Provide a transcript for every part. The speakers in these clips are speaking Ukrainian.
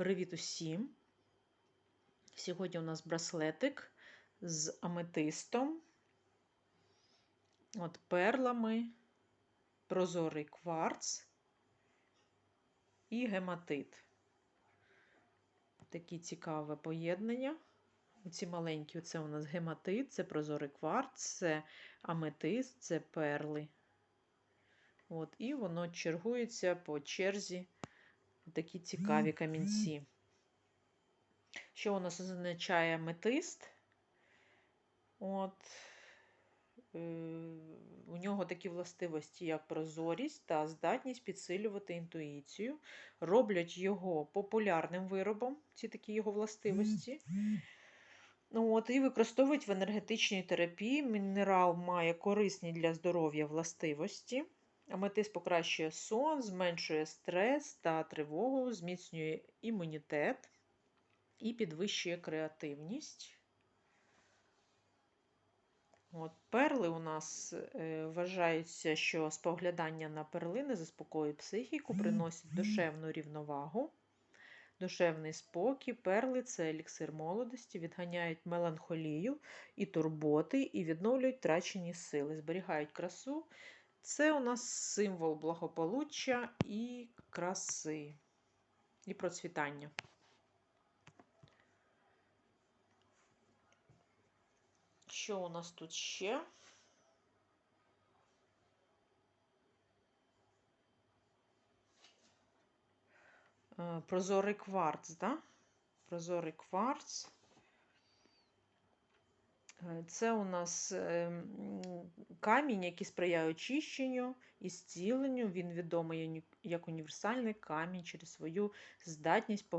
Привіт усім! Сьогодні у нас браслетик з аметистом, от перлами, прозорий кварц і гематит. Такі цікаве поєднання. Ці маленькі це у нас гематит, це прозорий кварц, це аметист, це перли. От, І воно чергується по черзі такі цікаві камінці. Що у нас означає метист? От, е, У нього такі властивості, як прозорість та здатність підсилювати інтуїцію, роблять його популярним виробом, ці такі його властивості. От, І використовують в енергетичній терапії. Мінерал має корисні для здоров'я властивості. Аметист покращує сон, зменшує стрес та тривогу, зміцнює імунітет і підвищує креативність. От, Перли у нас е, вважається, що споглядання на перлини заспокоює психіку, приносить душевну рівновагу, душевний спокій. Перли це еліксир молодості, відганяють меланхолію і турботи, і відновлюють втрачені сили, зберігають красу. Це у нас символ благополуччя і краси, і процвітання. Що у нас тут ще? Е, прозорий кварц, да? Прозорий кварц. Е, це у нас ем, камінь, який сприяє очищенню і зціленню. Він відомий як універсальний камінь через свою здатність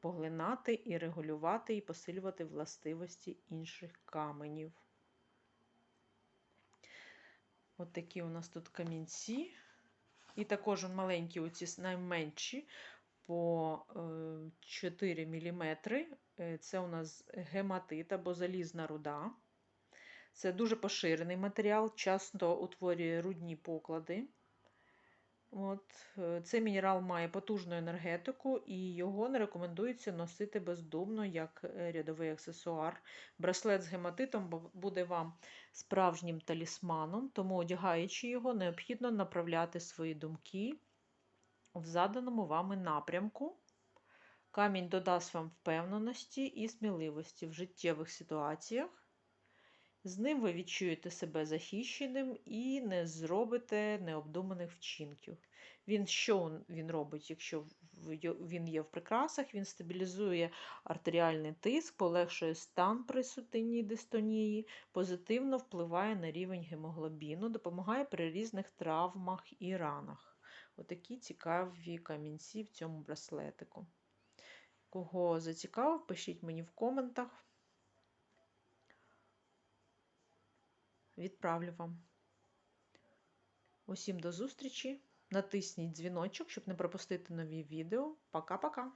поглинати і регулювати і посилювати властивості інших каменів. От такі у нас тут камінці. І також маленькі, оці найменші по 4 е, мм. Е, це у нас гематит або залізна руда. Це дуже поширений матеріал, часто утворює рудні поклади. От. Е, цей мінерал має потужну енергетику і його не рекомендується носити бездумно як е, рядовий аксесуар. Браслет з гематитом буде вам справжнім талісманом, тому, одягаючи його, необхідно направляти свої думки в заданому вами напрямку. Камінь додасть вам впевненості і сміливості в життєвих ситуаціях. З ним ви відчуєте себе захищеним і не зробите необдуманих вчинків. Він що він робить, якщо він є в прикрасах, він стабілізує артеріальний тиск, полегшує стан при сутинній дистонії, позитивно впливає на рівень гемоглобіну, допомагає при різних травмах і ранах. Отакі цікаві камінці в цьому браслетику. Кого зацікавив, пишіть мені в коментах. Відправлю вам. Усім до зустрічі! Натисніть дзвіночок, щоб не пропустити нові відео. Пока-пока!